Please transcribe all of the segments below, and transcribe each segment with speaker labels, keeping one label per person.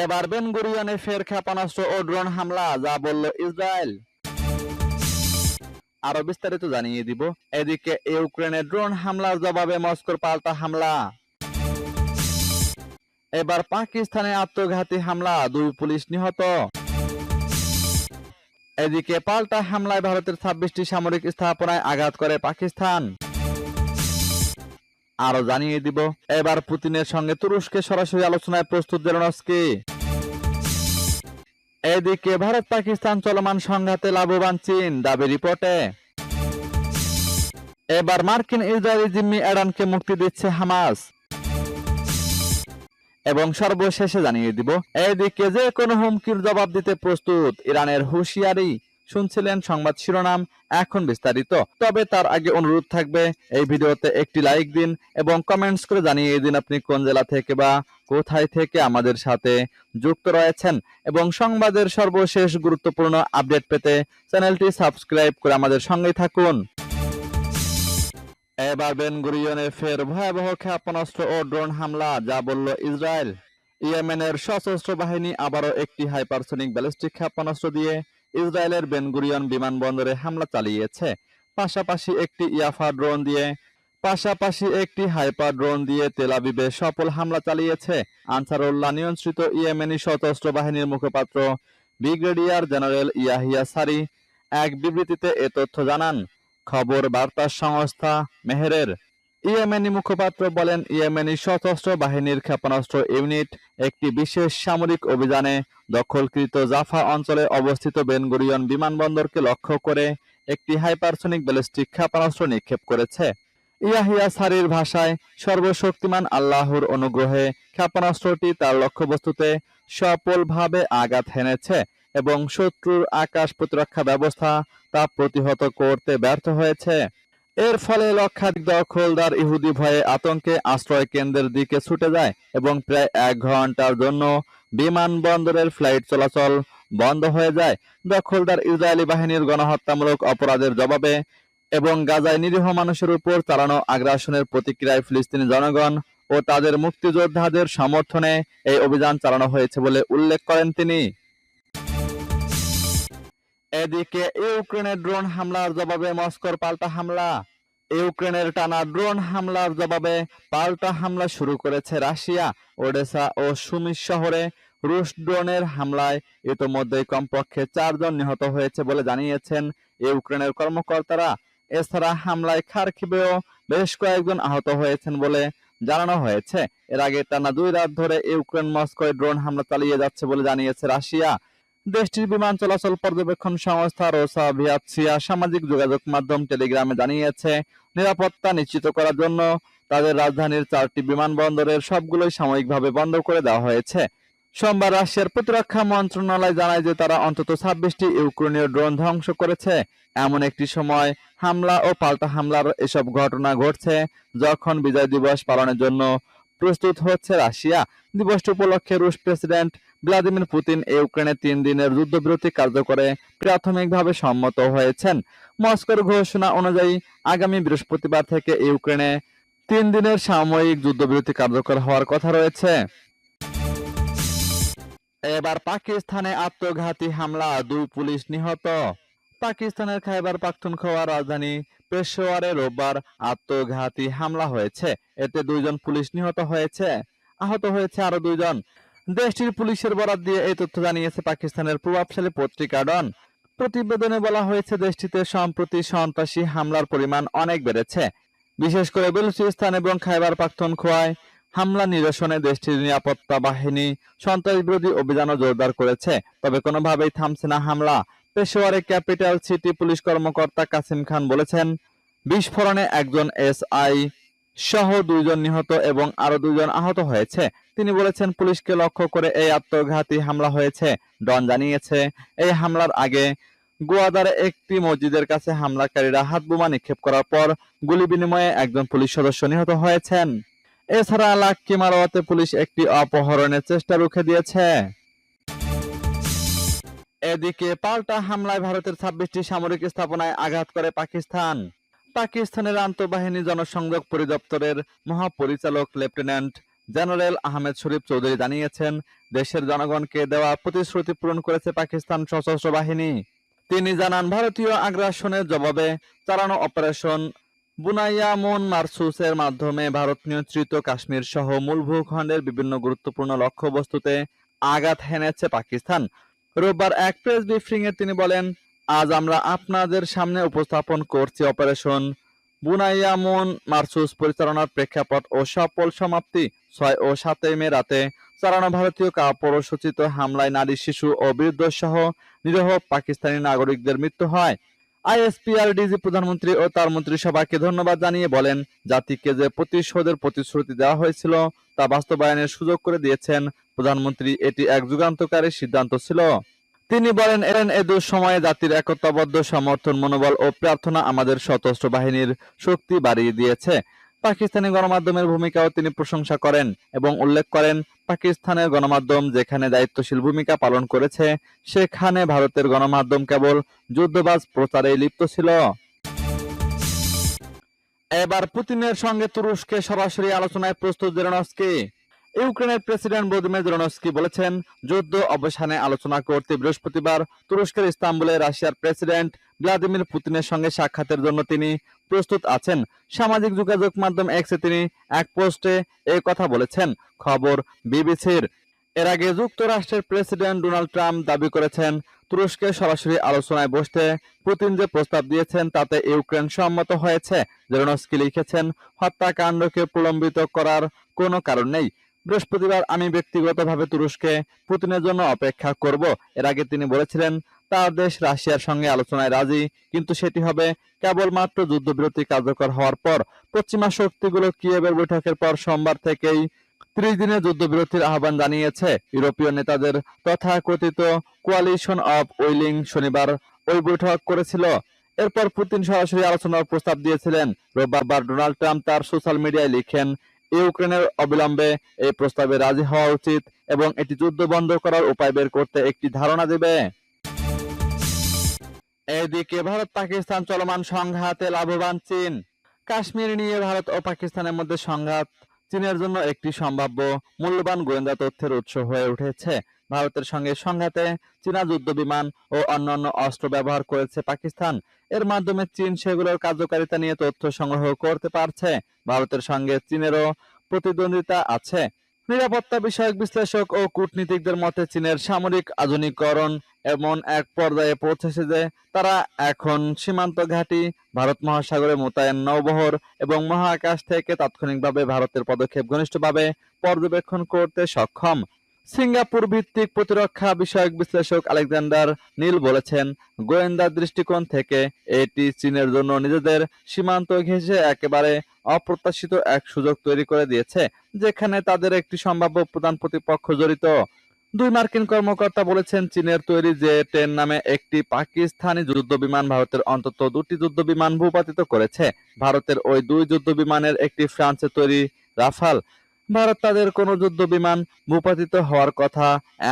Speaker 1: এবার বেন গুরিয়নে ফের ক্ষেপণাস্ত্র ও ড্রোন হামলা, যা বলল ইসরায়েল। আরও বিস্তারিত জানিয়ে দিব। এদিকে ইউক্রেনে ড্রোন হামলার জবাবে মস্কোর পাল্টা হামলা। এবার পাকিস্তানে আত্মঘাতী হামলা, দুই পুলিশ নিহত। এদিকে পাল্টা হামলায় ভারতের ছাব্বিশটি সামরিক স্থাপনায় আঘাত করে পাকিস্তান। আরও জানিয়ে দিব। এবার পুতিনের সঙ্গে তুরস্কে সরাসরি আলোচনায় প্রস্তুত জেরনস্কি এদিকে ভারত পাকিস্তান চলমান সংঘাতে লাভবান চীন, দাবি রিপোর্টে। এবার মার্কিন ইসরায়েলি জিম্মি এডানকে মুক্তি দিচ্ছে হামাস। এবং সর্বশেষে জানিয়ে দিব, এদিকে যে কোনো হুমকির জবাব দিতে প্রস্তুত ইরানের হুঁশিয়ারি। শুনছিলেন সংবাদ শিরোনাম এখন বিস্তারিত। তবে তার আগে অনুরোধ থাকবে, এই ভিডিওতে একটি লাইক দিন এবং কমেন্টস করে জানিয়ে দিন আপনি কোন জেলা থেকে বা কোথায় থেকে আমাদের সাথে যুক্ত রয়েছেন। এবং সংবাদের সর্বশেষ গুরুত্বপূর্ণ আপডেট পেতে চ্যানেলটি সাবস্ক্রাইব করে আমাদের সঙ্গেই থাকুন। এবার বেন গুরিয়নে ফের ভয়াবহ ক্ষেপণাস্ত্র ও ড্রোন হামলা, যা বলল ইসরায়েল। ইয়েমেনের সশস্ত্র বাহিনী আবারও একটি হাইপারসোনিক ব্যালিস্টিক ক্ষেপণাস্ত্র দিয়ে ইসরায়েলের বেনগুরিয়ন বিমানবন্দরে হামলা চালিয়েছে। পাশাপাশি একটি ইয়াফা ড্রোন দিয়ে, পাশাপাশি একটি হাইপার ড্রোন দিয়ে তেলাবিবে সফল হামলা চালিয়েছে। আনসারুল্লাহ নিয়ন্ত্রিত ইয়েমেনি সশস্ত্র বাহিনীর মুখপাত্র ব্রিগেডিয়ার জেনারেল ইয়াহিয়া সারি এক বিবৃতিতে এ তথ্য জানান। খবর বার্তা সংস্থা মেহেরের। ইয়েমেনি মুখপাত্র বলেন, ইয়েমেনি সশস্ত্র বাহিনীর ক্ষেপণাস্ত্র ইউনিট একটি বিশেষ সামরিক অভিযানে দখলকৃত জাফা অঞ্চলে অবস্থিত বেনগুরিয়ন বিমানবন্দরকে লক্ষ্য করে একটি হাইপারসোনিক ব্যালিস্টিক ক্ষেপণাস্ত্র নিক্ষেপ করেছে। ইয়াহিয়া সারির ভাষায়, সর্বশক্তিমান আল্লাহর অনুগ্রহে ক্ষেপণাস্ত্রটি তার লক্ষ্যবস্তুতে সফলভাবে আঘাত হেনেছে এবং শত্রুর আকাশ প্রতিরক্ষা ব্যবস্থা তা প্রতিহত করতে ব্যর্থ হয়েছে। এর ফলে লক্ষাধিক দখলদার ইহুদি ভয়ে আতঙ্কে আশ্রয় কেন্দ্রের দিকে ছুটে যায় এবং প্রায় এক ঘণ্টার জন্য বিমানবন্দরের ফ্লাইট চলাচল বন্ধ হয়ে যায়। দখলদার ইসরায়েলি বাহিনীর গণহত্যামূলক অপরাধের জবাবে এবং গাজায় নিরীহ মানুষের উপর চালানো আগ্রাসনের প্রতিক্রিয়ায় ফিলিস্তিনি জনগণ ও তাদের মুক্তিযোদ্ধাদের সমর্থনে এই অভিযান চালানো হয়েছে বলে উল্লেখ করেন তিনি। এদিকে ইউক্রেনের ড্রোন হামলার জবাবে মস্কোর পাল্টা হামলা। ইউক্রেনের টানা ড্রোন হামলার জবাবে পাল্টা হামলা শুরু করেছে রাশিয়া ওডেসা ও সুমিস শহরে। রুশ ড্রোনের হামলায় ইতোমধ্যেই কমপক্ষে চারজন নিহত হয়েছে বলে জানিয়েছেন ইউক্রেনের কর্মকর্তারা। এছাড়া হামলায় খারকিবেও বেশ কয়েকজন আহত হয়েছেন বলে জানানো হয়েছে। এর আগে টানা দুই রাত ধরে ইউক্রেন মস্কোয় ড্রোন হামলা চালিয়ে যাচ্ছে বলে জানিয়েছে রাশিয়া। দেশটির বিমান চলাচল পর্যবেক্ষণ সংস্থা রোসা ভিয়াতসিয়া সামাজিক যোগাযোগ মাধ্যম টেলিগ্রামে জানিয়েছে, নিরাপত্তা নিশ্চিত করার জন্য তাদের রাজধানীর চারটি বিমানবন্দরের সবগুলোই সাময়িকভাবে বন্ধ করে দেওয়া হয়েছে। সোমবার রাশিয়ার প্রতিরক্ষা মন্ত্রণালয় জানায় যে তারা অন্তত ছাব্বিশটি ইউক্রেনীয় ড্রোন ধ্বংস করেছে। এমন একটি সময় হামলা ও পাল্টা হামলার এসব ঘটনা ঘটছে যখন বিজয় দিবস পালনের জন্য প্রস্তুত হচ্ছে রাশিয়া। দিবসটি উপলক্ষে রুশ প্রেসিডেন্ট ভ্লাদিমির পুতিন ইউক্রেনে তিন দিনের যুদ্ধবিরতি কার্যকরে প্রাথমিকভাবে সম্মত হয়েছেন। মস্কোর ঘোষণা অনুযায়ী আগামী বৃহস্পতিবার থেকে ইউক্রেনে তিন দিনের সাময়িক যুদ্ধবিরতি কার্যকর হওয়ার কথা রয়েছে। এবার পাকিস্তানে আত্মঘাতী হামলা, দুই পুলিশ নিহত। পাকিস্তানের খাইবার পাখতুনখোয়া রাজধানী পেশোয়ারে রোববার আত্মঘাতী হামলা হয়েছে। এতে দুইজন পুলিশ নিহত হয়েছে। আহত হয়েছে আরও দুইজন। দেশটির পুলিশের বরাত দিয়ে এই তথ্য জানিয়েছে পাকিস্তানের প্রভাবশালী পত্রিকা ডন। প্রতিবেদনে বলা হয়েছে, দেশটিতে সম্প্রতি সন্ত্রাসী হামলার পরিমাণ অনেক বেড়েছে। বিশেষ করে বেলুচিস্তান এবং খাইবার পাখতুনখোয়ায় হামলা নিরসনে দেশটির নিরাপত্তা বাহিনী সন্ত্রাস বিরোধী অভিযানও জোরদার করেছে। তবে কোনোভাবেই থামছে না হামলা। পেশোয়ারে ক্যাপিটাল সিটি পুলিশ কর্মকর্তা কাসিম খান বলেছেন, বিস্ফোরণে একজন এসআই সহ দুইজন নিহত এবং আরও দুইজন আহত হয়েছে। তিনি বলেছেন, পুলিশকে লক্ষ্য করে এই আত্মঘাতী হামলা হয়েছে। ডন জানিয়েছে, এই হামলার আগে গোয়াদারে একটি মসজিদের কাছে হামলাকারীরা হাত বোমা নিক্ষেপ করার পর গুলি বিনিময়ে একজন পুলিশ সদস্য নিহত হয়েছেন। এছাড়া লাক্কি মারোয়াতে পুলিশ একটি অপহরণের চেষ্টা রুখে দিয়েছে। এদিকে পাল্টা হামলায় ভারতের ছাব্বিশটি সামরিক স্থাপনায় আঘাত করে পাকিস্তান। পাকিস্তানের আন্তঃবাহিনী জনসংযোগ পরিদপ্তরের মহাপরিচালক লেফটেন্যান্ট জেনারেল আহমেদ শরীফ চৌধুরী জানিয়েছেন, দেশের জনগণকে দেওয়া প্রতিশ্রুতি পূরণ করেছে পাকিস্তান সশস্ত্র বাহিনী। তিনি জানান, ভারতীয় আগ্রাসনের জবাবে চালানো অপারেশন বুনাইয়ামুন মারসুসের মাধ্যমে ভারত নিয়ন্ত্রিত কাশ্মীর সহ মূল ভূখণ্ডের বিভিন্ন গুরুত্বপূর্ণ লক্ষ্যবস্তুতে আঘাত হেনেছে পাকিস্তান। রোববার এক প্রেস ব্রিফিংয়ে তিনি বলেন, আজ আমরা আপনাদের সামনে উপস্থাপন করছি অপারেশন বুনাইয়ামুন মারসুস পরিচালনার প্রেক্ষাপট ও সফল সমাপ্তি ছয় ও সাতই মে রাতে চালানো ভারতীয় কাপুরসূচিত হামলায় নারী, শিশু ও বৃদ্ধ সহ নিরীহ পাকিস্তানি নাগরিকদের মৃত্যু হয়। আইএসপিআরডিজি প্রধানমন্ত্রী ও তার মন্ত্রিসভাকে ধন্যবাদ জানিয়ে বলেন, জাতিকে যে প্রতিশোধের প্রতিশ্রুতি দেওয়া হয়েছিল তা বাস্তবায়নের সুযোগ করে দিয়েছেন প্রধানমন্ত্রী, এটি এক যুগান্তকারী সিদ্ধান্ত ছিল। তিনি বলেন, এলেন এ দুঃসময়ে জাতির একতাবদ্ধ সমর্থন, মনোবল ও প্রার্থনা আমাদের সশস্ত্র বাহিনীর শক্তি বাড়িয়ে দিয়েছে। পাকিস্তানি গণমাধ্যমের ভূমিকাও তিনি প্রশংসা করেন এবং উল্লেখ করেন, পাকিস্তানের গণমাধ্যম যেখানে দায়িত্বশীল ভূমিকা পালন করেছে, সেখানে ভারতের গণমাধ্যম কেবল যুদ্ধবাজ প্রচারে লিপ্ত ছিল। এবার পুতিনের সঙ্গে তুরস্কে সরাসরি আলোচনায় প্রস্তুত জেরনস্কি। ইউক্রেনের প্রেসিডেন্ট ভ্লাদিমির জেরনস্কি বলেছেন, যুদ্ধ অবসানে আলোচনা করতে বৃহস্পতিবার তুরস্কের ইস্তাম্বুলে রাশিয়ার প্রেসিডেন্ট ভ্লাদিমির পুতিনের সঙ্গে সাক্ষাতের জন্য তিনি প্রস্তুত আছেন। সামাজিক যোগাযোগ মাধ্যম এক্সে তিনি এক পোস্টে এই কথা বলেছেন। খবর বিবিসির। এর আগে যুক্তরাষ্ট্রের প্রেসিডেন্ট ডোনাল্ড ট্রাম্প দাবি করেছেন, তুরস্কে সরাসরি আলোচনায় বসতে পুতিন যে প্রস্তাব দিয়েছেন তাতে ইউক্রেন সম্মত হয়েছে। জেরনস্কি লিখেছেন, হত্যাকাণ্ডকে প্রলম্বিত করার কোনো কারণ নেই। বৃহস্পতিবার আমি ব্যক্তিগতভাবে তুরস্কে পুতিনের জন্য অপেক্ষা করব। এর আগে তিনি বলেছিলেন, তার দেশ রাশিয়ার সঙ্গে আলোচনায় রাজি, কিন্তু সেটি হবে কেবলমাত্র যুদ্ধবিরতি কার্যকর হওয়ার পর। পশ্চিমা শক্তিগুলো কিয়েভের বৈঠকের পর সোমবার থেকেই ত্রিশ দিনের যুদ্ধবিরতির আহ্বান জানিয়েছে। ইউরোপীয় নেতাদের তথাকথিত কোয়ালিশন অফ উইলিং শনিবার ওই বৈঠক করেছিল। এরপর পুতিন সরাসরি আলোচনার প্রস্তাব দিয়েছিলেন। রোববার ডোনাল্ড ট্রাম্প তার সোশ্যাল মিডিয়ায় লিখেন ইউক্রেনের অবিলম্বে এই প্রস্তাবে রাজি হওয়া উচিত এবং এটি যুদ্ধ বন্ধ করার উপায় বের করতে একটি ধারণা দেবে। এদিকে ভারত পাকিস্তান চলমান সংঘাতে লাভবান চীন। কাশ্মীর নিয়ে ভারত ও পাকিস্তানের মধ্যে সংঘাত চীনের জন্য একটি সম্ভাব্য, মূল্যবান গোয়েন্দা তথ্যের উৎস হয়ে উঠেছে। ভারতের সঙ্গে সংঘাতে চীনা যুদ্ধ বিমান ও অন্যান্য অস্ত্র ব্যবহার করেছে পাকিস্তান। এর মাধ্যমে চীন সেগুলোর কার্যকারিতা নিয়ে তথ্য সংগ্রহ করতে পারছে। ভারতের সঙ্গে চীনেরও প্রতিদ্বন্দ্বিতা আছে। নিরাপত্তা বিষয়ক বিশ্লেষক ও কূটনীতিকদের মতে, চীনের সামরিক আধুনিকরণ এমন এক পর্যায়ে পৌঁছেছে যে তারা এখন সীমান্ত ঘাঁটি, ভারত মহাসাগরে মোতায়েন নৌবহর এবং মহাকাশ থেকে তাৎক্ষণিকভাবে ভারতের পদক্ষেপ ঘনিষ্ঠভাবে পর্যবেক্ষণ করতে সক্ষম। সিঙ্গাপুর ভিত্তিক প্রতিরক্ষা বিষয়ক বিশ্লেষক আলেকজান্ডার নীল বলেছেন, গোয়েন্দা দৃষ্টিকোণ থেকে এটি চীনের জন্য নিজেদের সীমান্ত ঘেঁষে একেবারে অপ্রত্যাশিত এক সুযোগ তৈরি করে দিয়েছে, যেখানে তাদের একটি সম্ভাব্য প্রধান প্রতিপক্ষ জড়িত। দুই মার্কিন কর্মকর্তা বলেছেন, চীনের তৈরি যে টেন নামে একটি পাকিস্তানি যুদ্ধ বিমান ভারতের অন্তত দুটি যুদ্ধ বিমান ভূপাতিত করেছে। ভারতের ওই দুই যুদ্ধ বিমানের একটি ফ্রান্সে তৈরি রাফাল ভারত তাদের কোনো যুদ্ধ বিমান ভূপাতিত হওয়ার কথা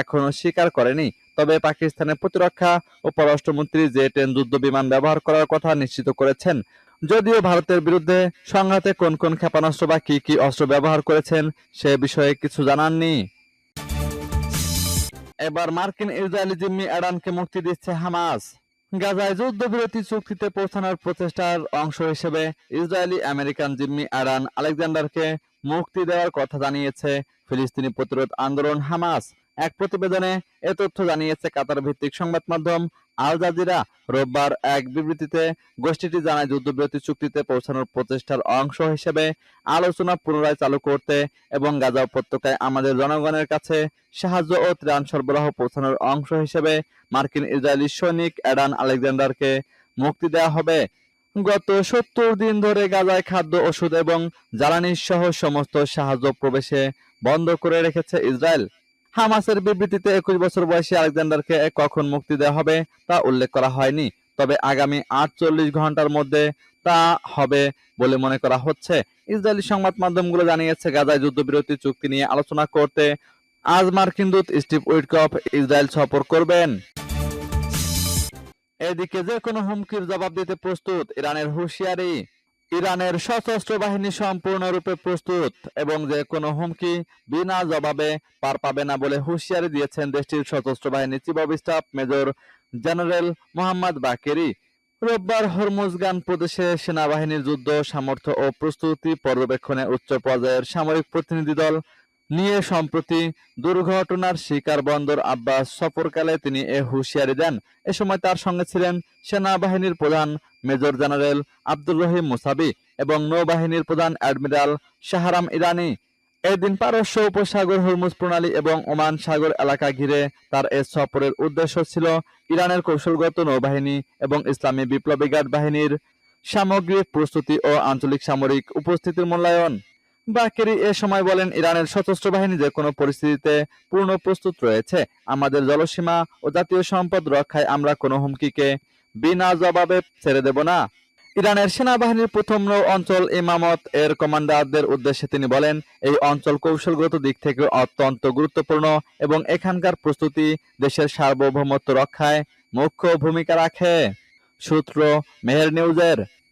Speaker 1: এখনও স্বীকার করেনি। তবে পাকিস্তানের প্রতিরক্ষা ও পররাষ্ট্রমন্ত্রী জে টেন যুদ্ধ বিমান ব্যবহার করার কথা নিশ্চিত করেছেন। যদিও ভারতের বিরুদ্ধে সংঘাতে কোন কোন ক্ষেপণাস্ত্র বা কি কি অস্ত্র ব্যবহার করেছেন সে বিষয়ে কিছু জানাননি। এবার মার্কিন ইসরায়েলি জিম্মি অ্যাডানকে মুক্তি দিচ্ছে হামাস। গাজায় যুদ্ধবিরতি চুক্তিতে পৌঁছানোর প্রচেষ্টার অংশ হিসেবে ইসরায়েলি আমেরিকান জিম্মি অ্যাডান আলেকজান্ডারকে মুক্তি দেওয়ার কথা জানিয়েছে ফিলিস্তিনি প্রতিরোধ আন্দোলন হামাস। এক প্রতিবেদনে এ তথ্য জানিয়েছে কাতার ভিত্তিক সংবাদ মাধ্যম আল জাজিরা। রোববার এক বিবৃতিতে গোষ্ঠীটি জানায়, যুদ্ধবিরতি চুক্তিতে পৌঁছানোর প্রচেষ্টার অংশ হিসেবে আলোচনা পুনরায় চালু করতে এবং গাজা উপত্যকায় আমাদের জনগণের কাছে সাহায্য ও ত্রাণ সরবরাহ পৌঁছানোর অংশ হিসেবে মার্কিন ইসরায়েলি সৈনিক অ্যাডান আলেকজান্ডারকে মুক্তি দেওয়া হবে। গত সত্তর দিন ধরে গাজায় খাদ্য, ওষুধ এবং জ্বালানি সহ সমস্ত সাহায্য প্রবেশে বন্ধ করে রেখেছে ইসরায়েল। হামাসের বিবৃতিতে একুশ বছর বয়সী আলেকজান্ডারকে কখন মুক্তি দেওয়া হবে তা উল্লেখ করা হয়নি, তবে আগামী আটচল্লিশ ঘণ্টার মধ্যে তা হবে বলে মনে করা হচ্ছে। ইসরায়েলি সংবাদ মাধ্যমগুলো জানিয়েছে, গাজায় যুদ্ধবিরতি চুক্তি নিয়ে আলোচনা করতে আজ মার্কিন দূত স্টিভ উইটকফ ইসরায়েল সফর করবেন। এদিকে যে কোনো হুমকির জবাব দিতে প্রস্তুত, ইরানের হুঁশিয়ারি, ইরানের সশস্ত্র বাহিনী সম্পূর্ণরূপে প্রস্তুত, এবং যে কোনো হুমকি বিনা জবাবে পার পাবে না বলে হুঁশিয়ারি দিয়েছেন দেশটির সশস্ত্র বাহিনী chief of staff major general Mohammad Bagheri. রোববার হরমুজগান প্রদেশে সেনাবাহিনীর যুদ্ধ, সামর্থ্য ও প্রস্তুতি পর্যবেক্ষণে উচ্চ পর্যায়ের সামরিক প্রতিনিধি দল নিয়ে সম্প্রতি দুর্ঘটনার শিকার বন্দর আব্বাস সফরকালে তিনি এ হুঁশিয়ারি দেন। এ সময় তার সঙ্গে ছিলেন সেনাবাহিনীর প্রধান major general Abdul Rahim Mousavi এবং নৌবাহিনীর প্রধান অ্যাডমিরাল শাহরাম ইরানি। এদিন পারস্য উপসাগর হরমুজ প্রণালী এবং ওমান সাগর এলাকা ঘিরে তার এ সফরের উদ্দেশ্য ছিল ইরানের কৌশলগত নৌবাহিনী এবং ইসলামী বিপ্লবী গার্ড বাহিনীর সামগ্রিক প্রস্তুতি ও আঞ্চলিক সামরিক উপস্থিতির মূল্যায়ন। বাকেরি এ সময় বলেন, ইরানের সশস্ত্র বাহিনী যে কোনো পরিস্থিতিতে পূর্ণ প্রস্তুত রয়েছে, আমাদের জলসীমা ও জাতীয় সম্পদ রক্ষায় আমরা কোনো হুমকিকে বিনা জবাবে ছেড়ে দেব না। ইরানের সেনাবাহিনীর প্রথম নৌ অঞ্চল ইমামত এর কমান্ডারদের উদ্দেশ্যে তিনি বলেন, এই অঞ্চল কৌশলগত দিক থেকে অত্যন্ত গুরুত্বপূর্ণ এবং এখানকার প্রস্তুতি দেশের সার্বভৌমত্ব রক্ষায় মুখ্য ভূমিকা রাখে। সূত্র মেহের নিউজের।